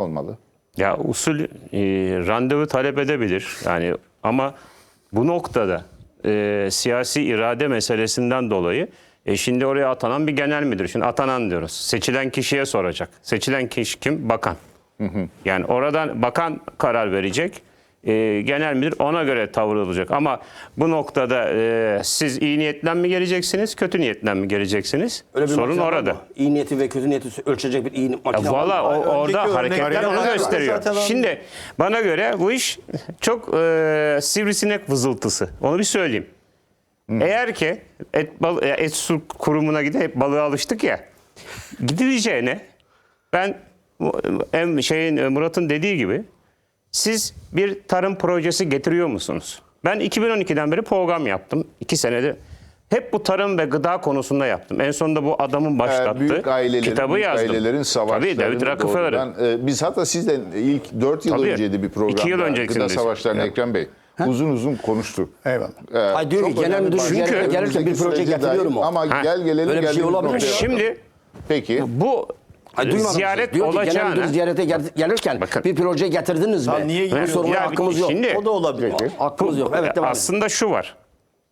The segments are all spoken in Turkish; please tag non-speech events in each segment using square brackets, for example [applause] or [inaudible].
olmalı? Ya usul e, randevu talep edebilir. Yani ama bu noktada e, siyasi irade meselesinden dolayı e, şimdi oraya atanan bir genel müdür. Şimdi atanan diyoruz. Seçilen kişiye soracak. Seçilen kişi kim? Bakan. Yani oradan bakan karar verecek. E, genel müdür ona göre tavır alacak. Ama bu noktada e, siz iyi niyetten mi geleceksiniz, kötü niyetten mi geleceksiniz? Öyle bir Sorun makine var orada. mı? İyi niyeti ve kötü niyeti ölçecek bir iyi makine Ya var mı? Valla o- orada hareketler örnekler onu var. gösteriyor. Zaten Şimdi bana göre bu iş çok e, sivrisinek vızıltısı. Onu bir söyleyeyim. Eğer ki et, bal, e, et su kurumuna gidip hep balığa alıştık ya. Gidileceğine ben bu- em, şeyin e, Murat'ın dediği gibi siz bir tarım projesi getiriyor musunuz? Ben 2012'den beri program yaptım. iki senedir. Hep bu tarım ve gıda konusunda yaptım. En sonunda bu adamın başlattığı büyük ailelerin, kitabı büyük yazdım. ailelerin savaşlarını Tabii David Rockefeller'ın. e, biz hatta sizden ilk 4 yıl Tabii. önceydi bir programda. İki yıl Gıda öncesindeyiz. Savaşları'nı Ya. Ekrem Bey. Uzun uzun konuştuk. Eyvallah. Ee, Ay diyor ki, genel müdür gelirken- bir proje sürece getiriyor dair. mu? Ama Ha. gel gelelim Böyle bir şey olabilir. Şimdi Peki. bu Ay, duymadınız ziyaret? Diyor ki, genel müdür ziyarete gel- gelirken Bakın. bir proje getirdiniz mi? Niye Bu giriyor? soruna Ya, hakkımız yok. şimdi- O da olabilir. Hakkımız yok. Evet devam edin. aslında şu var.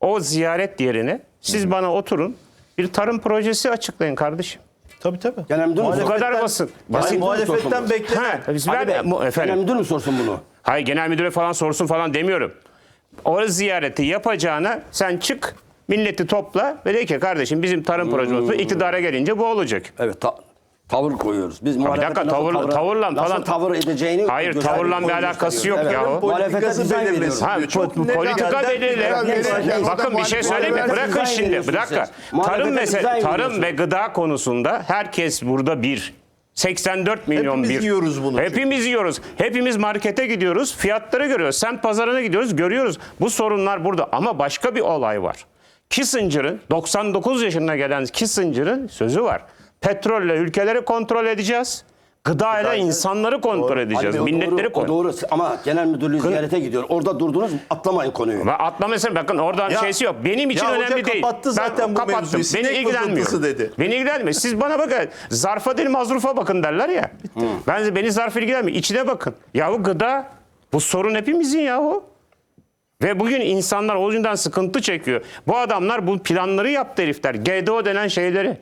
O ziyaret yerine siz bana oturun bir tarım projesi açıklayın kardeşim. Tabii tabii. Genel müdür mü? Bu kadar basit. Basit. Hayır, muhalefetten beklenen. Ha, biz Ali ben, Bey, mu- genel müdür mü sorsun bunu? Hayır genel müdüre falan sorsun falan demiyorum. O ziyareti yapacağına sen çık milleti topla ve de ki kardeşim bizim tarım projesi iktidara gelince bu olacak. Evet ta- tavır koyuyoruz. Biz bir dakika, tavır- tavır- tavırla nasıl falan- tavır edeceğini Hayır, tavırla bir alakası yok Evet. yahu. Muhalefete Politikası dizayn veriyoruz. Ha. Çok politika belirle. Bakın bir şey söyleyeyim Bırakın şimdi. Bir dakika. Tarım mesela tarım ve gıda konusunda herkes burada bir. 84 milyon Hepimiz bir. yiyoruz bunu çünkü. Hepimiz yiyoruz. Hepimiz markete gidiyoruz. Fiyatları görüyoruz. Semt pazarına gidiyoruz. Görüyoruz. Bu sorunlar burada. Ama başka bir olay var. Kissinger'ın 99 yaşına gelen Kissinger'ın sözü var. Petrolle ülkeleri kontrol edeceğiz. Gıda ile insanları kontrol edeceğiz. Ali Bey, o Milletleri doğru, kontrol doğru ama genel müdürlüğü ziyarete gidiyor. Orada durdunuz atlamayın konuyu. Ve atlamasın bakın oradan Ya- şeysi yok. Benim için Ya hoca önemli değil. kapattı zaten bu kapattım. mevzuyu. Beni ilgilenmiyor. dedi. Beni ilgilenmiyor. Siz bana bakın zarfa değil mazrufa bakın derler ya. Ben beni zarf ilgilenmiyor. İçine bakın. Yahu gıda bu sorun hepimizin yahu. Ve bugün insanlar o yüzden sıkıntı çekiyor. Bu adamlar bu planları yaptı herifler. GDO denen şeyleri.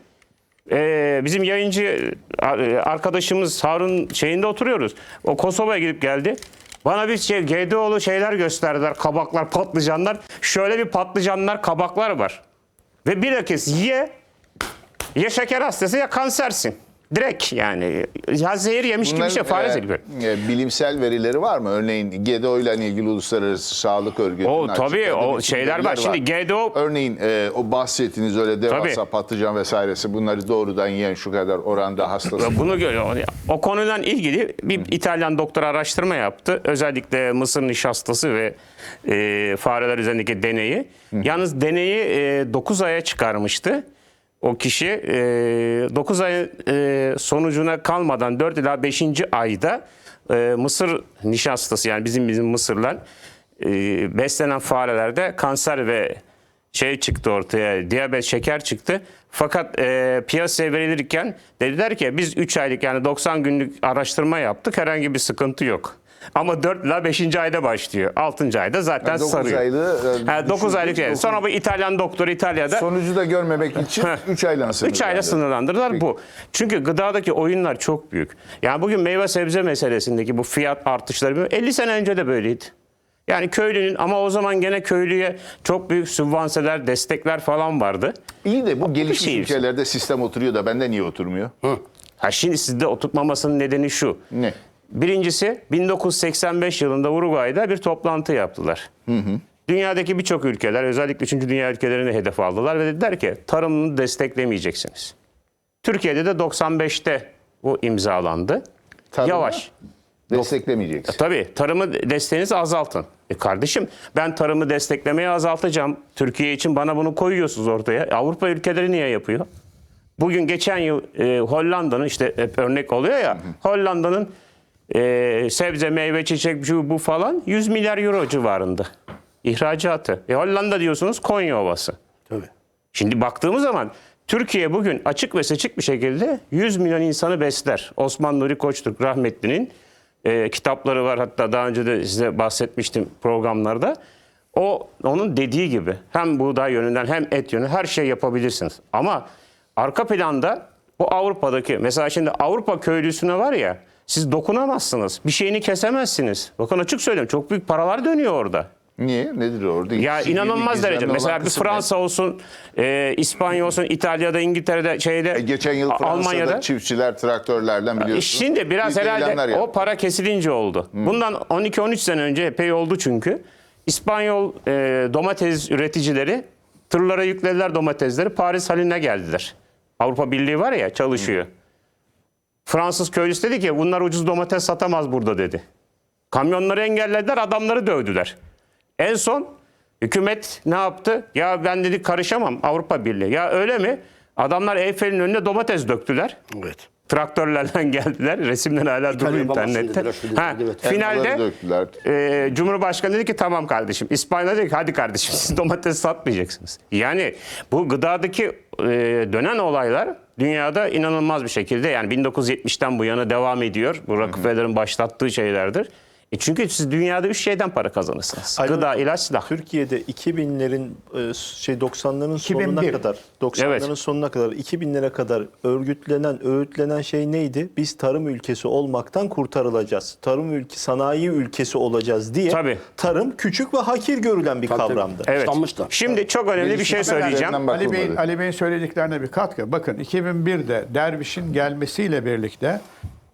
Ee, bizim yayıncı e, arkadaşımız Harun şeyinde oturuyoruz. O Kosova'ya gidip geldi. Bana bir şey GDO'lu şeyler gösterdiler. Kabaklar, patlıcanlar. Şöyle bir patlıcanlar, kabaklar var. Ve bilakis ye ya şeker hastası ya kansersin. Direkt yani. Ya zehir yemiş gibi bir şey. Fare zehri. gibi. e, bilimsel verileri var mı? Örneğin GDO ile ilgili Uluslararası Sağlık Örgütü'nün O tabii, o şeyler var. Şimdi GDO Örneğin e, o bahsettiğiniz öyle devasa Tabii. patlıcan vesairesi bunları doğrudan yiyen şu kadar oranda hastası. Bunu görüyor. O konuyla ilgili bir İtalyan doktor araştırma yaptı. Özellikle mısır nişastası ve e, fareler üzerindeki deneyi. Yalnız deneyi 9 aya çıkarmıştı. O kişi 9 ay e, sonucuna kalmadan 4 ila 5. ayda e, mısır nişastası yani bizim bizim mısırlar e, beslenen farelerde kanser ve şey çıktı ortaya, diyabet, şeker çıktı. Fakat e, piyasaya verilirken dediler ki biz 3 aylık yani 90 günlük araştırma yaptık herhangi bir sıkıntı yok. Ama 4 ila 5. ayda başlıyor. 6. ayda zaten Yani dokuz sarıyor. aylığı, e, ha, 9 düşürdük, aylık şey. Sonra bu İtalyan doktor İtalya'da Sonucu da görmemek için 3 ayla sınırlı. 3 ayla sınırlandırdılar bu. Çünkü gıdadaki oyunlar çok büyük. Yani bugün meyve sebze meselesindeki bu fiyat artışları 50 sene önce de böyleydi. Yani köylünün ama o zaman gene köylüye çok büyük sübvanseler, destekler falan vardı. İyi de bu gelişmiş şey- ülkelerde sistem oturuyor da bende niye oturmuyor? Ha şimdi sizde oturtmamasının nedeni şu. Ne? Birincisi 1985 yılında Uruguay'da bir toplantı yaptılar. Dünyadaki birçok ülkeler özellikle 3. dünya ülkelerini hedef aldılar ve dediler ki tarımını desteklemeyeceksiniz. Türkiye'de de 95'te bu imzalandı. Tarımı Yavaş. Desteklemeyeceksin. Tabii tarımı desteğinizi azaltın. E kardeşim ben tarımı desteklemeyi azaltacağım. Türkiye için bana bunu koyuyorsunuz ortaya. Avrupa ülkeleri niye yapıyor? Bugün geçen yıl e, Hollanda'nın işte hep örnek oluyor ya Hollanda'nın e, sebze, meyve, çiçek, şu bu falan 100 milyar euro civarında ihracatı. E, Hollanda diyorsunuz Konya Ovası. Tabii. Şimdi baktığımız zaman Türkiye bugün açık ve seçik bir şekilde 100 milyon insanı besler. Osman Nuri Koçtürk rahmetlinin e, kitapları var. Hatta daha önce de size bahsetmiştim programlarda. O onun dediği gibi hem buğday yönünden hem et yönünden her şey yapabilirsiniz. Ama arka planda bu Avrupa'daki mesela şimdi Avrupa köylüsüne var ya siz dokunamazsınız. Bir şeyini kesemezsiniz. Bakın açık söyleyeyim çok büyük paralar dönüyor orada. Niye? Nedir orada? Ya Sihirli, inanılmaz derece. Mesela bir kısım ne? Fransa olsun, e, İspanya olsun, İtalya'da, İngiltere'de, şeyde, E, Geçen yıl Fransa'da Almanya'da. çiftçiler traktörlerden E, biliyorsunuz. Şimdi biraz herhalde o para kesilince oldu. Bundan 12-13 sene önce epey oldu çünkü. İspanyol e, domates üreticileri tırlara yüklediler domatesleri Paris haline geldiler. Avrupa Birliği var ya çalışıyor. Fransız köylüsü dedi ki bunlar ucuz domates satamaz burada dedi. Kamyonları engellediler, adamları dövdüler. En son hükümet ne yaptı? Ya ben dedi karışamam Avrupa Birliği. Ya öyle mi? Adamlar Eyfel'in önüne domates döktüler. Evet. Traktörlerle [laughs] geldiler. Resimler hala duruyor yapamazsın internette. dediler, Ha, evet. finalde e, Cumhurbaşkanı dedi ki tamam kardeşim. İspanya dedi ki hadi kardeşim siz [laughs] domates satmayacaksınız. Yani bu gıdadaki e, dönen olaylar dünyada inanılmaz bir şekilde yani 1970'ten bu yana devam ediyor. Bu Rockefeller'ın başlattığı şeylerdir. E çünkü siz dünyada üç şeyden para kazanırsınız. Aynen. Gıda, ilaç, silah. Türkiye'de 2000'lerin e, şey 90'ların sonuna 2001. kadar 90'ların Evet. sonuna kadar 2000'lere kadar örgütlenen, öğütlenen şey neydi? Biz tarım ülkesi olmaktan kurtarılacağız. Tarım ülke sanayi ülkesi olacağız diye. Tabii. Tarım küçük ve hakir görülen bir Tabii, tabii. kavramdı. Evet. Sanmış da. Şimdi çok önemli bir şey söyleyeceğim. Ali Bey'in. Ali Bey'in söylediklerine bir katkı. Bakın 2001'de Derviş'in gelmesiyle birlikte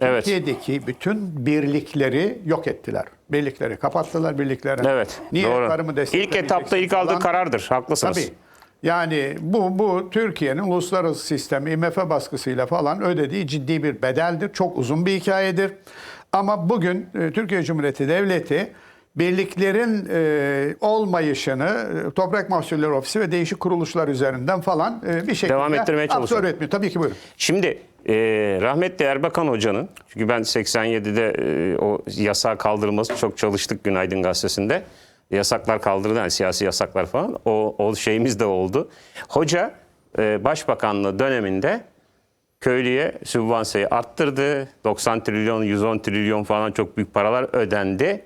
Evet. Türkiye'deki bütün birlikleri yok ettiler. Birlikleri kapattılar, birlikleri. Evet. Niye doğru. tarımı İlk etapta ilk aldığı falan? karardır. Haklısınız. Tabii. Yani bu bu Türkiye'nin uluslararası sistemi IMF baskısıyla falan ödediği ciddi bir bedeldir. Çok uzun bir hikayedir. Ama bugün e, Türkiye Cumhuriyeti Devleti birliklerin e, olmayışını Toprak Mahsulleri Ofisi ve değişik kuruluşlar üzerinden falan e, bir şekilde Devam ettirmeye absorbe çalışıyor. etmiyor. Tabii ki buyurun. Şimdi e, rahmetli Erbakan Hoca'nın, çünkü ben 87'de e, o yasağı kaldırılması çok çalıştık Günaydın Gazetesi'nde. Yasaklar kaldırıldı, yani siyasi yasaklar falan. O, o şeyimiz de oldu. Hoca e, başbakanlığı döneminde köylüye sübvanseyi arttırdı. 90 trilyon, 110 trilyon falan çok büyük paralar ödendi.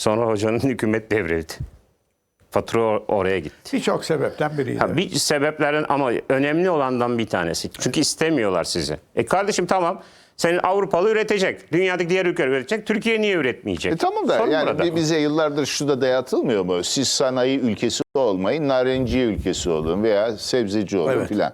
Sonra hocanın [laughs] hükümet devrildi. Fatura or- oraya gitti. Birçok sebepten biriydi. Ha, bir sebeplerin ama önemli olandan bir tanesi. Çünkü istemiyorlar sizi. E kardeşim tamam. Senin Avrupalı üretecek. Dünyadaki diğer ülkeler üretecek. Türkiye niye üretmeyecek? E tamam da Sorun yani burada. bi- bize yıllardır şu da dayatılmıyor mu? Siz sanayi ülkesi olmayın, narenciye ülkesi olun veya sebzeci olun Evet. filan.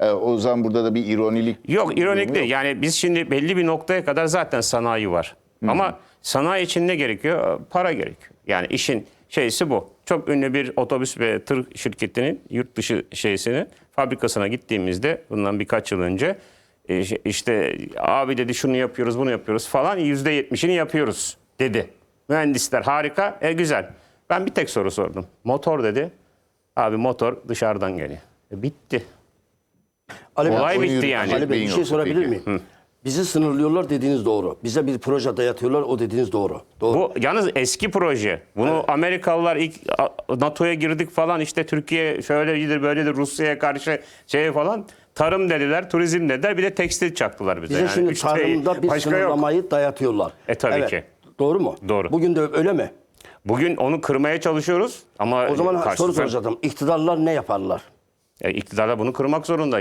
E, o zaman burada da bir ironilik Yok ironik değil. Yani biz şimdi belli bir noktaya kadar zaten sanayi var. Ama sanayi için ne gerekiyor? Para gerekiyor. Yani işin şeysi bu. Çok ünlü bir otobüs ve tır şirketinin yurt dışı şeysini fabrikasına gittiğimizde bundan birkaç yıl önce e, işte abi dedi şunu yapıyoruz bunu yapıyoruz falan yüzde yetmişini yapıyoruz dedi. Mühendisler harika e güzel. Ben bir tek soru sordum. Motor dedi. Abi motor dışarıdan geliyor. E, bitti. Ali Olay bitti yürütme yani. Ali Bey bir şey sorabilir miyim? Bizi sınırlıyorlar dediğiniz doğru. Bize bir proje dayatıyorlar o dediğiniz doğru. Doğru. Bu yalnız eski proje. Bunu Amerikalılar ilk NATO'ya girdik falan işte Türkiye şöyledir böyledir Rusya'ya karşı şey falan. Tarım dediler, turizm dediler. Bir de tekstil çaktılar bize. Bize yani. şimdi şey. tarımda bir Başka yok. sınırlamayı dayatıyorlar. E, tabii ki. Doğru mu? Doğru. Bugün de öyle mi? Bugün onu kırmaya çalışıyoruz ama O zaman soru karşılıklı- soracaktım. İktidarlar ne yaparlar? E, iktidar da bunu kırmak zorunda.